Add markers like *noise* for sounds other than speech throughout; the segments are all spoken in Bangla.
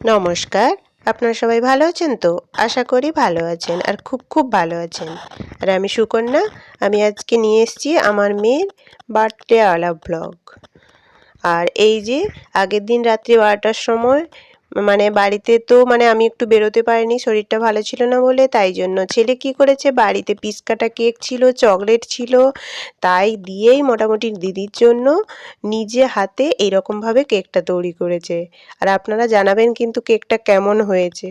নমস্কার, আপনারা সবাই ভালো আছেন তো? আশা করি ভালো আছেন আর খুব খুব ভালো আছেন। আর আমি সুকন্যা, আমি আজকে নিয়ে এসেছি আমার মেয়ের বার্থডে আলা ব্লগ আর এই যে আগের দিন রাত্রি বারোটার সময় মানে বাড়িতে তো মানে আমি একটু বেরোতে পারিনি, শরীরটা ভালো ছিল না বলে, তাই জন্য। ছেলে কি করেছে? বাড়িতে পিস কাটা কেক ছিল, চকলেট ছিল, তাই দিয়েই মোটামুটি দিদির জন্য নিজে হাতে এইরকমভাবে কেকটা তৈরি করেছে। আর আপনারা জানাবেন কিন্তু কেকটা কেমন হয়েছে।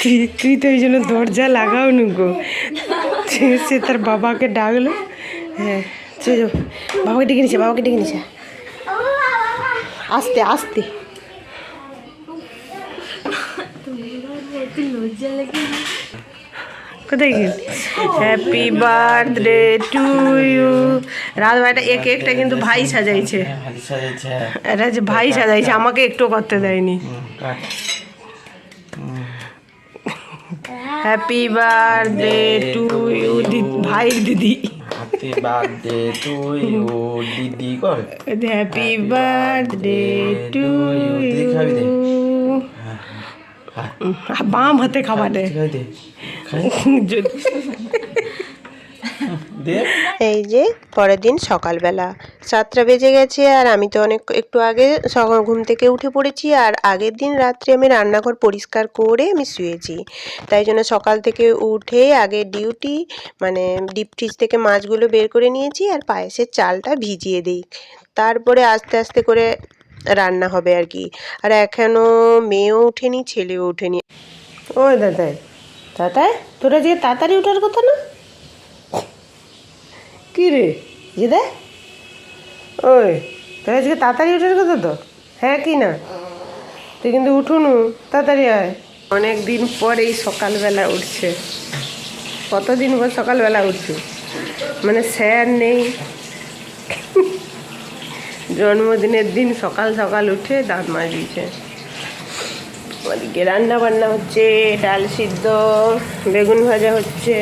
তুই তুই তো এই জন্য দরজা লাগাও গো। সে তার বাবাকে ডাকলো। হ্যাঁ সে বাবাকে ডেকে নিছে বাবাকে ডেকে নিছে। আস্তে আস্তে। কোথায় গেল? হ্যাপি বার্থডে টু ইউ রাত ভাইটা এক একটা কিন্তু ভাই সাজাইছে। ভালো সাজাইছে। এটা যে ভাই সাজাইছে আমাকে একটু করতে দেয়নি। হ্যাপি বার্থডে টু ইউ ভাই দিদি। হ্যাপি বার্থডে টু ইউ দিদি কর। হ্যাপি বার্থডে টু ইউ বাম হাতে খাবার দে। এই যে পরের দিন সকালবেলা। সাতটা বেজে গেছে আর আমি তো অনেক একটু আগে সকাল ঘুম থেকে উঠে পড়েছি আর আগের দিন রাত্রে আমি রান্নাঘর পরিষ্কার করে আমি শুয়েছি। তাই জন্য সকাল থেকে উঠে আগে ডিউটি মানে ডিপ ফ্রিজ থেকে মাছগুলো বের করে নিয়েছি আর পায়েসের চালটা ভিজিয়ে দিই। তারপরে আস্তে আস্তে করে রান্না হবে আর কি। আর এখনও মেয়েও ওঠেনি ছেলেও ওঠেনি। ও দাদাই দাদাই তোরা যে তাড়াতাড়ি ওঠার কথা না? কি রে? যে দে। ওই তোর আজকে তাড়াতাড়ি ওঠার কথা তো? হ্যাঁ কি না? তুই কিন্তু উঠুনু, তাড়াতাড়ি আয়। অনেক দিন পর এই সকালবেলা উঠছে। কতদিন পর সকালবেলা উঠছে? মানে স্যার নেই। জন্মদিনের দিন সকাল সকাল উঠে দাঁত মাজিয়েছে। ওদিকে রান্না বান্না হচ্ছে, ডাল সিদ্ধ, বেগুন ভাজা হচ্ছে।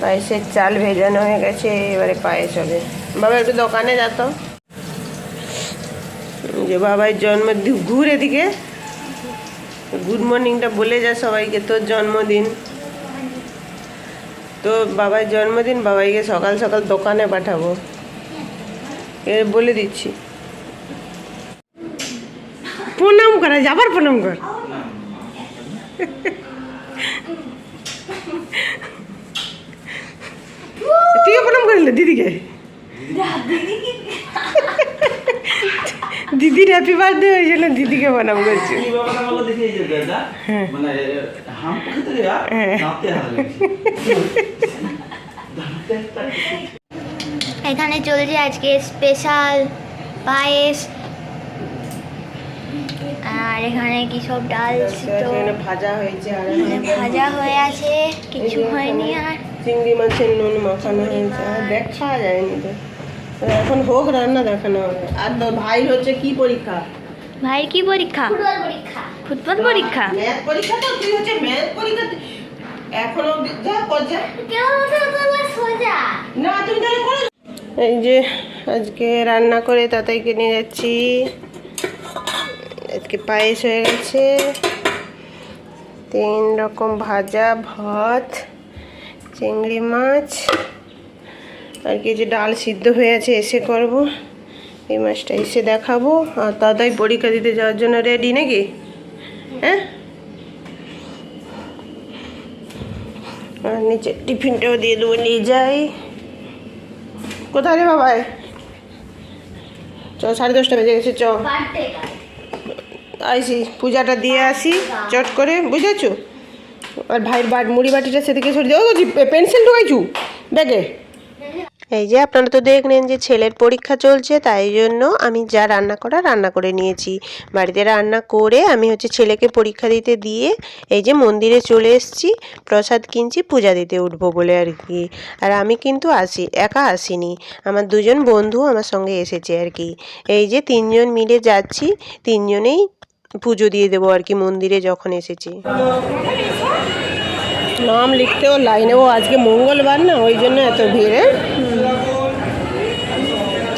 পায়েসের চাল ভেজানো হয়ে গেছে, এবারে পায়েস হবে। বাবা, একটু দোকানে যেত যে বাবার জন্মদিন, ঘুরে দিকে গুড মর্নিংটা বলে যা সবাইকে, তোর জন্মদিন। তো বাবার জন্মদিন, বাবাইকে সকাল সকাল দোকানে পাঠাবো। এ বলে দিচ্ছি। প্রণাম করা যাবার প্রণাম কর। তুইও প্রণাম করিল দিদিকে। দিদির হ্যাপি বার্থডে হয়ে জন্য দিদিকে প্রণাম করছি। এই বাবাটা আমাকে দেখিয়ে যে দাদা? মানে হাত এখানে চলছে আজকে স্পেশাল পায়েস। আর এখানে কি সব ডাল ভাজা হয়েছে ভাজা হয়ে আছে কিছু হয়নি আর। চিংড়ি মাছের নুন মাখানো হয়েছে আর দেখা যায়নি তো তো এখন হোক রান্না দেখানো হবে আর তো ভাই হচ্ছে কি পরীক্ষা ভাইয়ের কি পরীক্ষা পরীক্ষা ফুটবল পরীক্ষা ম্যাথ পরীক্ষা তো তুই হচ্ছে ম্যাথ পরীক্ষা এখনও যা কর না তুমি তাহলে এই যে আজকে রান্না করে তাতাইকে নিয়ে যাচ্ছি আজকে পায়েস হয়ে গেছে তিন রকম ভাজা ভাত চিংড়ি মাছ। আর কি যে ডাল সিদ্ধ হয়ে আছে এসে করব। এই মাছটা এসে দেখাবো। আর দাদাই পরীক্ষা দিতে যাওয়ার জন্য রেডি নাকি? হ্যাঁ? আর নিচে টিফিনটাও দিয়ে দেবো নিয়ে যাই। কোথায় রে বাবাই চ সাড়ে দশটা বেজে গেছে চ আইসি পূজাটা দিয়ে আসি চট করে। বুঝেছ? আর ভাইয়ের বাট মুড়ি বাটিটা সেদিকে সরিয়ে দেবো পেন্সিল ঢুকাইছু? ব্যাগে। এই যে আপনারা তো দেখলেন যে ছেলের পরীক্ষা চলছে, তাই জন্য আমি যা রান্না করা রান্না করে নিয়েছি। বাড়িতে রান্না করে আমি হচ্ছে ছেলেকে পরীক্ষা দিতে দিয়ে এই যে মন্দিরে চলে এসেছি, প্রসাদ কিনছি, পূজা দিতে উঠবো বলে আর কি। আর আমি কিন্তু আসি, একা আসিনি। আমার দুজন বন্ধু আমার সঙ্গে এসেছে আর কি। এই যে তিনজন মিলে যাচ্ছি, তিনজনেই পুজো দিয়ে দেবো আর কি মন্দিরে যখন এসেছি নাম লিখতেও লাইনেও আজকে মঙ্গলবার না, ওই জন্য এত ভিড়?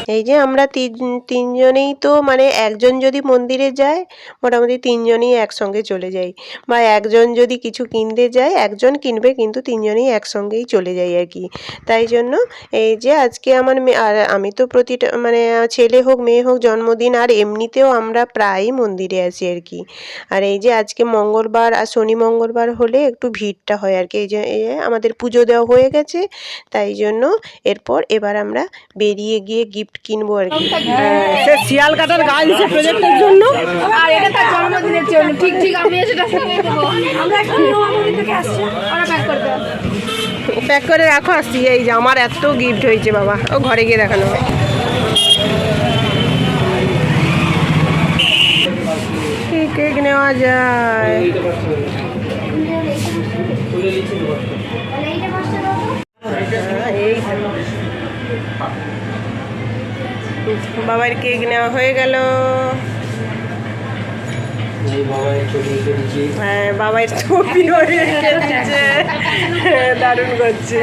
এই যে আমরা তিন, তিনজনেই তো মানে একজন যদি মন্দিরে যায়, মোটামুটি তিনজনই একসঙ্গে চলে যাই। বা একজন যদি কিছু কিনতে যায়, একজন কিনবে কিন্তু তিনজনেই একসঙ্গেই চলে যাই আর কি। তাই জন্য এই যে আজকে আমার আর আমি তো প্রতিটা মানে ছেলে হোক, মেয়ে হোক, জন্মদিন আর এমনিতেও আমরা প্রায়ই মন্দিরে আছি আর কি। আর এই যে আজকে মঙ্গলবার আর শনি মঙ্গলবার হলে একটু ভিড়টা হয় আর কি। এই যে আমাদের পুজো দেওয়া হয়ে গেছে। তাই জন্য এরপর এবার আমরা বেরিয়ে গিয়ে গিফট কিনবো আর কি। সে শিয়াল কাটার গাছ দিচ্ছে প্রজেক্টের জন্য। আর এটা তার জন্মদিনের জন্য। ঠিক ঠিক আমি সেটা আমরা এখন থেকে আসছি। ওরা প্যাক করে দেবো প্যাক করে রাখো আসছি এই যে আমার এত গিফট হয়েছে বাবা। ও ঘরে গিয়ে দেখানো হবে। কেক নেওয়া যায় হ্যাঁ, এই বাবার কেক নেওয়া হয়ে গেল। হ্যাঁ বাবার ছবি দিচ্ছে দারুণ করছে।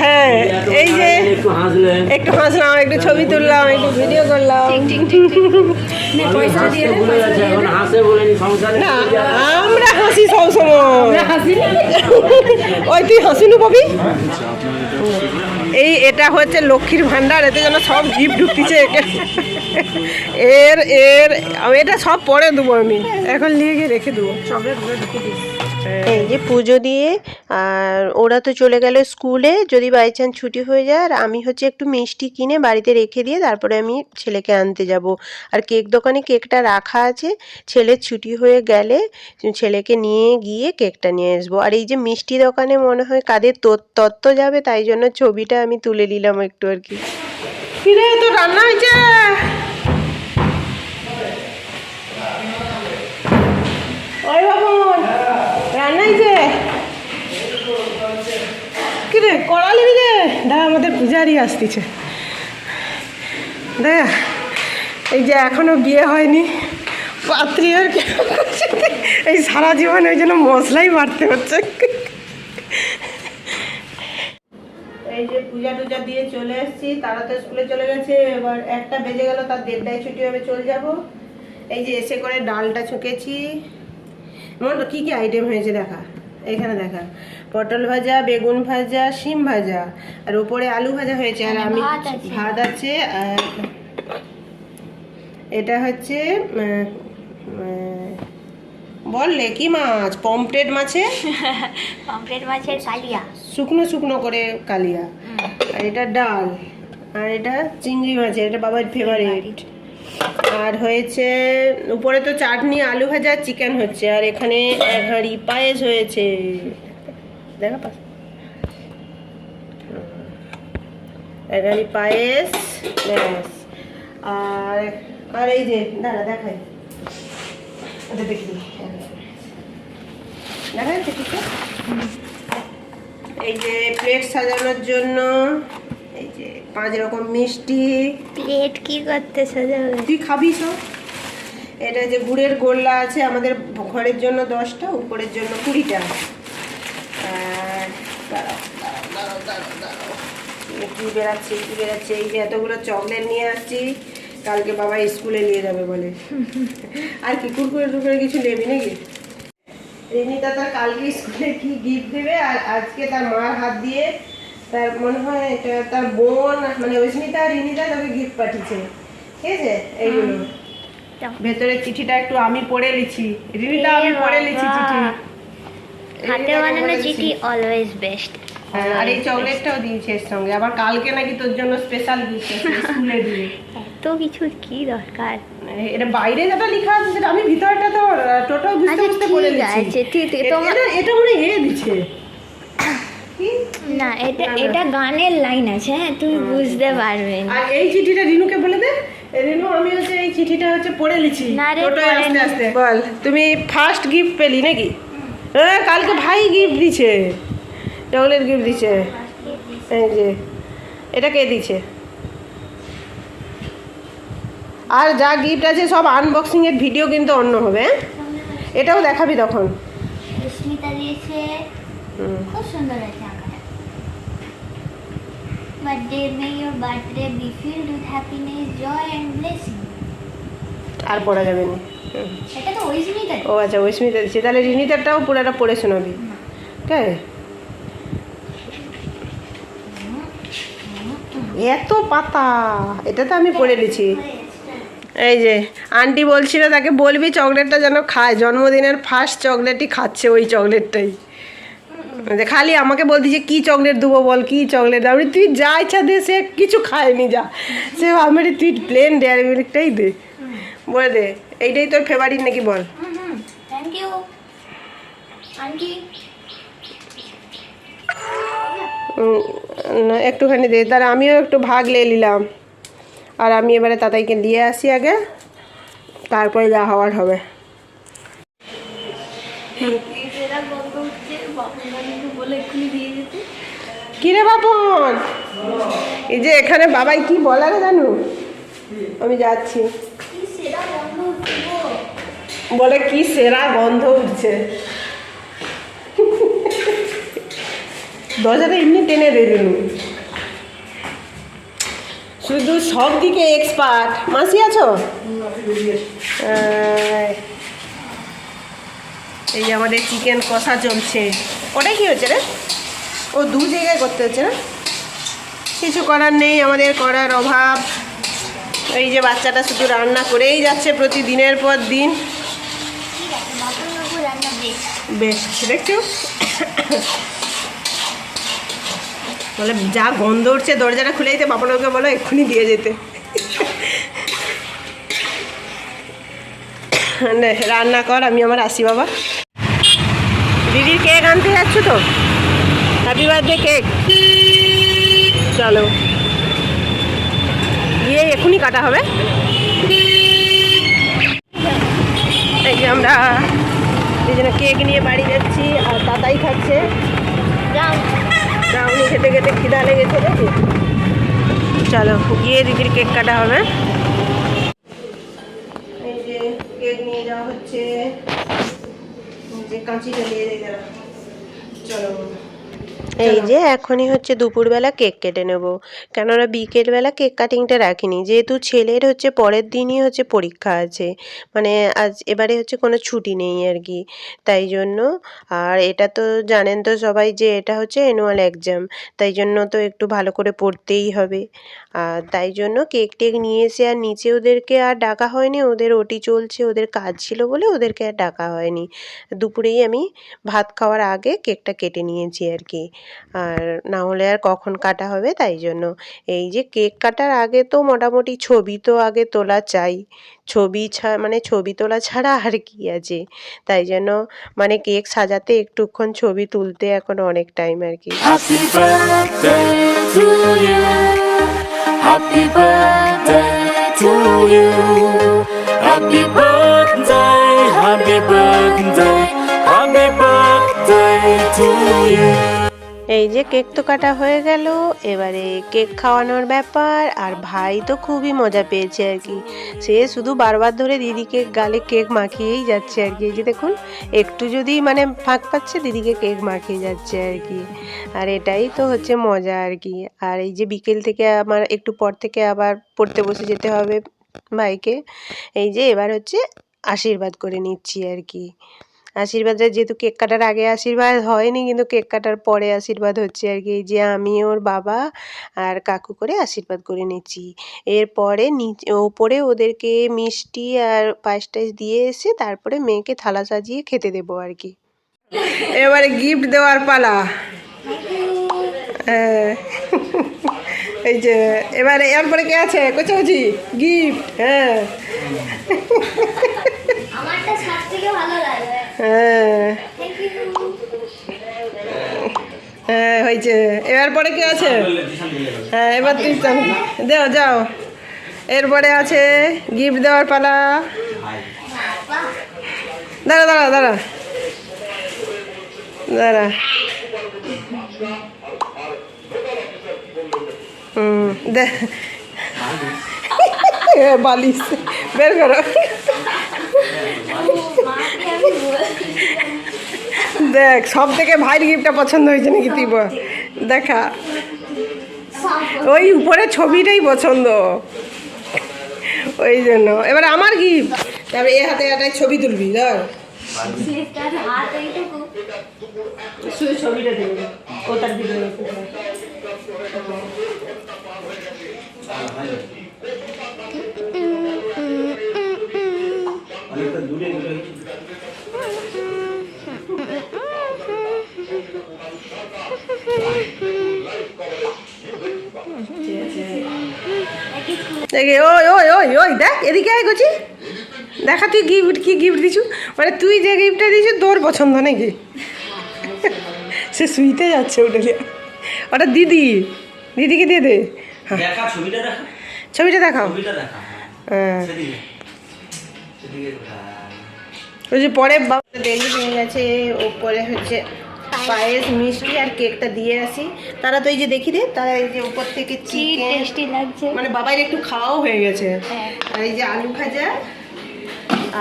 হ্যাঁ এই যে একটু হাসলাম একটু ছবি তুললাম একটু ভিডিও করলাম। হাসে না আমরা হাসি সবসময়। *laughs* ওই তুই হাসিনু কবি এই এটা হচ্ছে লক্ষ্মীর ভান্ডার এতে যেন সব গিফট ঢুকতেছে একে এর এর এটা সব পরে দেবো আমি। এখন নিয়ে গিয়ে রেখে দেবো। এই যে পুজো দিয়ে, আর ওরা তো চলে গেল স্কুলে, যদি বাই চান্স ছুটি হয়ে যায়, আর আমি হচ্ছে একটু মিষ্টি কিনে বাড়িতে রেখে দিয়ে তারপরে আমি ছেলেকে আনতে যাব। আর কেক দোকানে কেকটা রাখা আছে ছেলের ছুটি হয়ে গেলে ছেলেকে নিয়ে গিয়ে কেকটা নিয়ে আসব। আর এই যে মিষ্টি দোকানে মনে হয় কাদের তত- তত্ত্ব যাবে, তাই জন্য ছবিটা আমি তুলে নিলাম একটু আর কি। তো রান্না হয়েছে? কিরে কড়া নিবি রে? দাদা আমাদের পূজারি আসতেছে। দেখা, এই যে এখনও বিয়ে হয়নি, পাত্রী আর এই সারা জীবন ওই জন্য মশলাই বাড়তে হচ্ছে। এই যে পূজা টুজা দিয়ে চলে এসেছি, তারা তো স্কুলে চলে গেছে, এবার একটা বেজে গেল, তার দেড়টায় ছুটি হবে, চলে যাব। এই যে এসে করে ডালটা ছুকেছি। মোট কী কী আইটেম হয়েছে দেখা, এখানে দেখা। পটল ভাজা বেগুন ভাজা শিম ভাজা। আর উপরে আলু ভাজা হয়েছে আর আমি ভাত আছে। আর এটা হচ্ছে বললে কি মাছ? পমপ্লেট মাছে? *laughs* পমফ্রেট মাছের কালিয়া। শুকনো শুকনো করে কালিয়া। আর এটা ডাল। আর এটা চিংড়ি মাছের এটা বাবার ফেভারিট আর হয়েছে উপরে তো চাটনি আলু ভাজা চিকেন হচ্ছে। আর এখানে এক হাঁড়ি পায়েস হয়েছে। দেখা পাস হাঁড়ি পায়েস ব্যাস আর আর এই যে দাঁড়া দেখাই এটা দেখি দেখা যাচ্ছে ঠিক এই যে প্লেট সাজানোর জন্য এই যে পাঁচ রকম মিষ্টি প্লেট কি করতে সাজাবে তুই খাবি সব? এটা যে গুড়ের গোল্লা আছে আমাদের ঘরের জন্য দশটা উপরের জন্য কুড়িটা দাঁড়াও দাঁড়াও দাঁড়াও দাঁড়াও দাঁড়াও। এই বেড়াচ্ছে কি বেড়াচ্ছে? এই যে এতগুলো চকলেট নিয়ে আসছি কালকে বাবা স্কুলে নিয়ে যাবে বলে। আর কি কুরকুরে টুকুরে কিছু নেবি নাকি? রিনিতা তার কালকে স্কুলে কি গিফট দেবে আর আজকে তার মার হাত দিয়ে তার মনে হয় এটা তার বোন মানে অস্মিতা আর রিনিতা তাকে গিফট পাঠিয়েছে। ঠিক আছে? এইগুলো। ভেতরের চিঠিটা একটু আমি পড়ে লিছি রিনিতা আমি পড়ে লিছি চিঠি। হাতে বানানো চিঠি অলওয়েজ বেস্ট হ্যাঁ, আর এই চকলেটটাও দিয়েছে এর সঙ্গে। আবার কালকে নাকি তোর জন্য স্পেশাল আছে *laughs* স্কুলে দিয়ে। এত কিছু কি দরকার? এটা বাইরে যেটা লেখা আছে সেটা আমি ভিতরটা তো টোটাল বুঝতে আচ্ছা, বুঝতে ঠিক পড়ে লিছি ঠিক, ঠিক, তোমার- এটা এটা মনে হয় এ দিচ্ছে। না এটা এটা গানের লাইন আছে হ্যাঁ তুমি বুঝতে পারবে। আর এই চিঠিটা রিনুকে বলে দে। রিনু আমি হচ্ছে এই চিঠিটা হচ্ছে পড়ে লিছি না রে, আস্তে আস্তে। বল। তুমি ফার্স্ট গিফট পেলি নাকি? কালকে ভাই গিফট দিছে চকলেট গিফট দিছে এই যে এটা কে দিছে আর যা গিফট আছে সব আনবক্সিং এর ভিডিও কিন্তু অন্য হবে হ্যাঁ? এটাও দেখাবি তখন। রশ্মিতা দিয়েছে। খুব সুন্দর আছে আঁকাটা। Birthday may birthday be filled with happiness joy blessing আর পড়া যাবে না। ও আচ্ছা ওই স্মিতা দিচ্ছি তাহলে রিনিতারটাও পুরোটা পড়ে শোনাবি। কে এত পাতা। এটা তো আমি পড়ে নিছি এই যে, আন্টি বলছিল তাকে বলবি চকলেটটা যেন খায়। জন্মদিনের ফার্স্ট চকলেটই খাচ্ছে ওই চকলেটটাই। খালি আমাকে বলতি যে, কি চকলেট দেবো বল, কি চকলেট আমি তুই যা ইচ্ছা দে, সে কিছু খায়নি, যা। সে আমি তুই প্লেন ডেয়ারি মিল্কটাই দে। বলে দে এইটাই তোর ফেভারিট নাকি বল? Thank you aunty. না একটুখানি দে তাহলে আমিও একটু ভাগ নিয়ে নিলাম। আর আমি এবারে তাতাইকে দিয়ে আসি আগে তারপরে যা হওয়ার হবে। কিরে বাপন? এই যে এখানে বাবাই কি বলার জানো? আমি যাচ্ছি। বলে কি সেরা গন্ধ উঠছে। দরজাটা এমনি টেনে দিলেন শুধু সব দিকে এক্সপার্ট মাসি আছো? এই আমাদের চিকেন কষা চলছে ওটা কি হচ্ছে রে? ও দু জায়গায় করতে হচ্ছে না? কিছু করার নেই, আমাদের করার অভাব। এই যে বাচ্চাটা শুধু রান্না করেই যাচ্ছে প্রতিদিনের পর দিন ঠিক আছে বাপুর বাবু রান্না বেশ দেখছ বলে, যা গন্ধ উঠছে, দরজাটা খুলে দিতে, বাপনকে বলো, এক্ষুনি দিয়ে যেতে। রান্না কর, আমি আমার আসি, বাবা। দিদির কেক আনতে যাচ্ছ তো? হ্যাপি বার্থডে কেক চলো। গিয়ে এক্ষুনি কাটা হবে। আমরা এই জন্য কেক নিয়ে বাড়ি যাচ্ছি আর তাতাই খাচ্ছে। ব্রাউনি খেতে খেতে খিদা লেগেছে দেখি। চলো গিয়ে দিদির কেক কাটা হবে। এই যে কেক নিয়ে যাওয়া হচ্ছে। যে চলো এই যে এখনই হচ্ছে দুপুরবেলা কেক কেটে নেব। কেননা বিকেলবেলা কেক কাটিংটা রাখিনি। যেহেতু ছেলের হচ্ছে পরের দিনই হচ্ছে পরীক্ষা আছে। মানে আজ এবারে হচ্ছে কোনো ছুটি নেই আর কি। তাই জন্য আর এটা তো জানেন তো সবাই যে এটা হচ্ছে অ্যানুয়াল এক্সাম তাই জন্য তো একটু ভালো করে পড়তেই হবে। আর তাই জন্য কেক টেক নিয়ে এসে আর নিচে ওদেরকে আর ডাকা হয়নি। ওদের ওটি চলছে ওদের কাজ ছিল বলে ওদেরকে আর ডাকা হয়নি। দুপুরেই আমি ভাত খাওয়ার আগে কেকটা কেটে নিয়েছি আর কি। আর না হলে আর কখন কাটা হবে তাই জন্য। এই যে কেক কাটার আগে তো মোটামুটি ছবি তো আগে তোলা চাই। ছবি ছা মানে ছবি তোলা ছাড়া আর কি আছে। তাই জন্য মানে কেক সাজাতে একটুক্ষণ ছবি তুলতে এখন অনেক টাইম আর কি। Happy birthday happy birthday to you. এই যে কেক তো কাটা হয়ে গেল, এবারে কেক খাওয়ানোর ব্যাপার, আর ভাই তো খুবই মজা পেয়েছে আর কি। সে শুধু বারবার ধরে দিদিকে গালে কেক মাখিয়েই যাচ্ছে আর কি, এই যে দেখুন, একটু যদি মানে ফাঁক পাচ্ছে, দিদিকে কেক মাখিয়ে যাচ্ছে আর কি। আর এটাই তো হচ্ছে মজা আর কি। আর এই যে বিকেল থেকে আমার, একটু পর থেকে আবার পড়তে বসে যেতে হবে ভাইকে। এই যে এবার হচ্ছে আশীর্বাদ করে নিচ্ছি আর কি। আশীর্বাদটা যেহেতু কেক কাটার আগে আশীর্বাদ হয়নি, কিন্তু কেক কাটার পরে আশীর্বাদ হচ্ছে আর কি। যে আমি, ওর বাবা আর কাকু করে আশীর্বাদ করে নিচ্ছি। এরপরে নিচে, ওপরে ওদেরকে মিষ্টি আর পায়েস টায়েস দিয়ে এসে তারপরে মেয়েকে থালা সাজিয়ে খেতে দেবো আর কি। এবারে গিফট দেওয়ার পালা। হ্যাঁ। *laughs* এই যে, এবারে, এরপরে কে আছে? কোচাকুচি? গিফট হ্যাঁ। আমারটা ভালো লাগে। হ্যাঁ। হ্যাঁ হয়েছে। এবার পরে কে আছে? হ্যাঁ এবার তুই দাও, যাও। এরপরে আছে গিফট দেওয়ার পালা। দাঁড়া দাঁড়া দাঁড়া। দাঁড়া। হুম, দে। বালিশ। বের করো মাকে আমি দেখ সব থেকে ভাইয়ের গিফটটা পছন্দ হয়েছে নাকি তুই দেখা। ওই উপরে ছবিটাই পছন্দ। ওই জন্য। এবার আমার গিফট তারপরে এ হাতে একটা ছবি তুলবি ধর। ছবিটা দিবি ও দিকে অনেকটা দূরে দূরে দেখে ওই ওই ওই ওই দেখ এদিকে আয় গছি দেখা তুই গিফট কি গিফট দিছু? মানে তুই যে গিফটটা দিছু তোর পছন্দ নাকি? সে শুইতে যাচ্ছে ওটা ওটা দিদি। দিদিকে দিয়ে দে। হ্যাঁ। ছবিটা দেখাও। হ্যাঁ। সেদিকে হ্যাঁ। ওই যে পরে বাবা হয়ে গেছে ওপরে হচ্ছে পায়েস মিষ্টি আর কেকটা দিয়ে আসি। তারা তো এই যে দেখি রে তারা এই যে উপর থেকে টেস্টি লাগছে। মানে বাবার একটু খাওয়াও হয়ে গেছে। হ্যাঁ। আর এই যে আলু ভাজা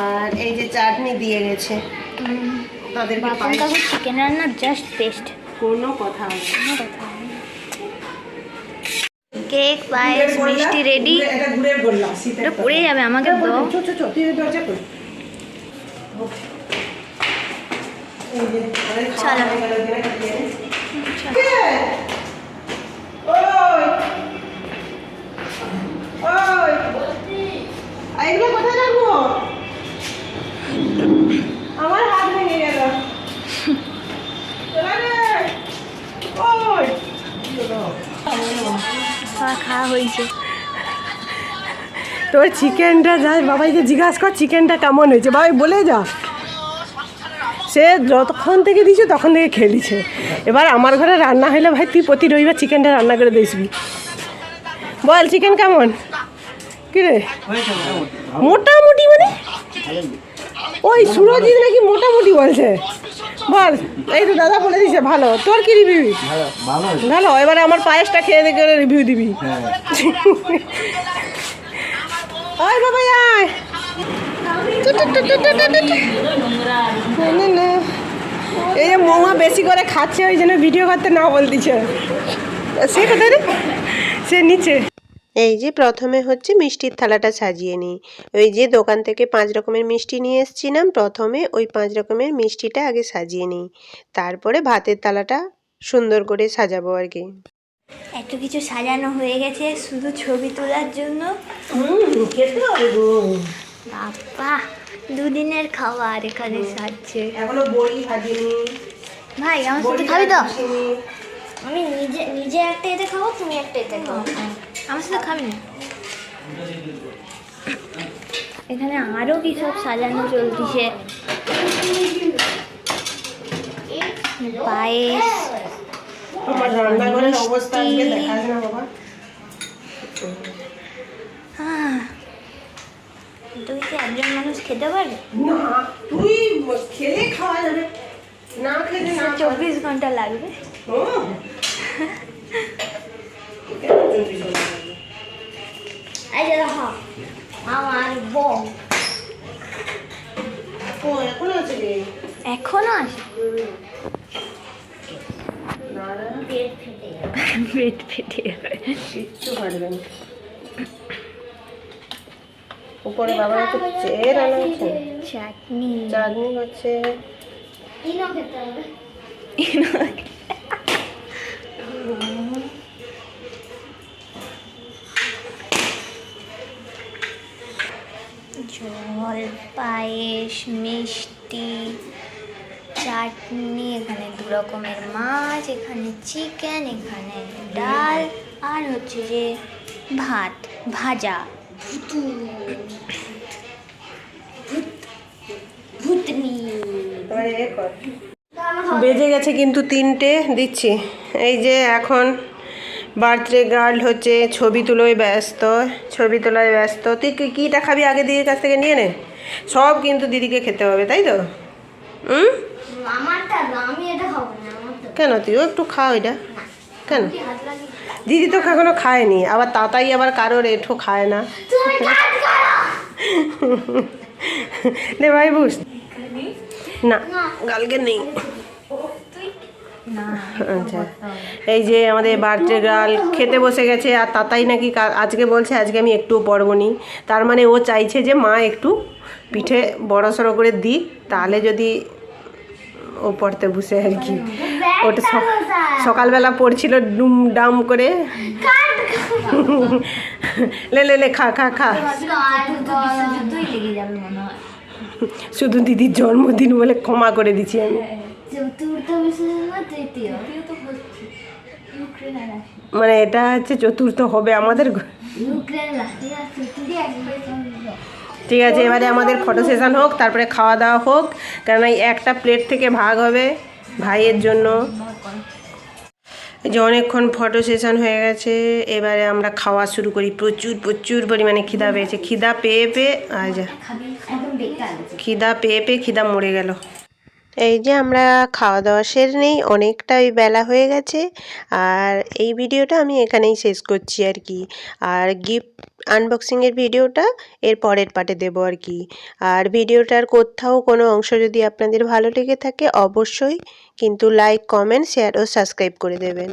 আর এই যে চাটনি দিয়ে গেছে। তাদের চিকেন রান্না জাস্ট বেস্ট কোনো কথা হবে না। কেক পায়েস মিষ্টি রেডি এটা ঘুরে বললাম শীতের পড়ে যাবে আমাকে কথা। দাও। এগুলো কোথায় রাখব? আমার হাত ভেঙে গেল ওই। খাওয়া খাওয়া হয়েছে তোর চিকেনটা যা বাবাইকে জিজ্ঞাসা কর চিকেনটা কেমন হয়েছে বাবাই বলে যা সে যতক্ষণ থেকে দিয়েছে তখন থেকে খেলিছে এবার আমার ঘরে রান্না হলে ভাই তুই প্রতি রবিবার চিকেনটা রান্না করে দিসবি বল চিকেন কেমন? কি রে মোটামুটি মানে? ওই সুরজিৎ নাকি মোটামুটি বলছে। বল এই তো দাদা বলে দিছে ভালো। তোর কি রিভিউ ভালো এবারে আমার পায়েসটা খেয়ে দেখে রিভিউ দিবি। আয় বাবা আয়। এই যে মৌমা বেশি করে খাচ্ছে ওই জন্য ভিডিও করতে না বলতিছে। সে কোথায় সে নিচে। এই যে প্রথমে হচ্ছে মিষ্টির থালাটা সাজিয়ে নিই। ওই যে দোকান থেকে পাঁচ রকমের মিষ্টি নিয়ে এসেছিলাম প্রথমে ওই পাঁচ রকমের মিষ্টিটা আগে সাজিয়ে নিই। তারপরে ভাতের থালাটা সুন্দর করে সাজাবো আর কি। এত কিছু সাজানো হয়ে গেছে শুধু ছবি তোলার জন্য। খেতে হবে গো। বাবা দুদিনের খাবার এখানে সাজছে এখনও বড়ি ভাজিনি। ভাই আমার সাথে খাবি তো? আমি নিজে নিজে একটা এতে খাব তুমি একটা এতে খাব। আমার সাথে খাবি না? এখানে আরও কি সব সাজানো চলতিছে। পায়েস রান্নাঘরের অবস্থা আজকে না বাবা। তুই কি একজন মানুষ খেতে পারবে? না তুই খেলে খাওয়া যাবে। না খেলে না চব্বিশ ঘণ্টা লাগবে। ও। কেন চব্বিশ ঘণ্টা লাগবে? এই যে দেখো আমার বউ। এখনও আছে এখনও আছে? পেট ফেটে পেট ফেটে কিচ্ছু পারবে না। উপরে বাবা একটু চেয়ে রান্না হচ্ছে চাটনি চাটনি। হবে। জল পায়েস মিষ্টি চাটনি এখানে দু রকমের মাছ এখানে চিকেন এখানে ডাল আর হচ্ছে যে ভাত ভাজা। বেজে গেছে কিন্তু তিনটে দিচ্ছি এই যে এখন বার্থডে গার্ল হচ্ছে ছবি তুলোয় ব্যস্ত ছবি তোলায় ব্যস্ত তুই কীটা খাবি আগে দিদির কাছ থেকে নিয়ে নে সব কিন্তু দিদিকে খেতে হবে তাই তো হুম কেন তুইও একটু খাও এটা কেন দিদি তো এখনও খায়নি আবার তাতাই আবার কারোর এঠো খায় না। লে ভাই বুঝ না গালকে নেই। আচ্ছা এই যে আমাদের বার্থডে গার্ল খেতে বসে গেছে আর তাতাই নাকি কা- আজকে বলছে আজকে আমি একটুও পড়ব নি। তার মানে ও চাইছে যে মা একটু পিঠে বড় সড়ো করে দিক তাহলে যদি ও পড়তে বসে আর কি। ওটা সকালবেলা পড়ছিল ডুম ডাম করে। লে লে লে খা খা খা। শুধু দিদির জন্মদিন বলে ক্ষমা করে দিচ্ছি আমি। মানে এটা হচ্ছে চতুর্থ হবে আমাদের ঠিক আছে, এবারে আমাদের ফটো সেশন হোক, তারপরে খাওয়া দাওয়া হোক কারণ এই একটা প্লেট থেকে ভাগ হবে ভাইয়ের জন্য। যে অনেকক্ষণ ফটো সেশন হয়ে গেছে, এবারে আমরা খাওয়া শুরু করি। প্রচুর প্রচুর পরিমাণে খিদা পেয়েছে। খিদা পেয়ে পেয়ে বেকার খিদা পেয়ে পেয়ে খিদা মরে গেল। এই যে আমরা খাওয়া দাওয়া সেরে নেই, অনেকটাই বেলা হয়ে গেছে। আর এই ভিডিওটা আমি এখানেই শেষ করছি আর কি। আর গিফট আনবক্সিংয়ের ভিডিওটা এর পরের পার্টে দেবো আর কি। আর ভিডিওটার কোথাও কোনো অংশ যদি আপনাদের ভালো লেগে থাকে, অবশ্যই কিন্তু লাইক কমেন্ট শেয়ার ও সাবস্ক্রাইব করে দেবেন।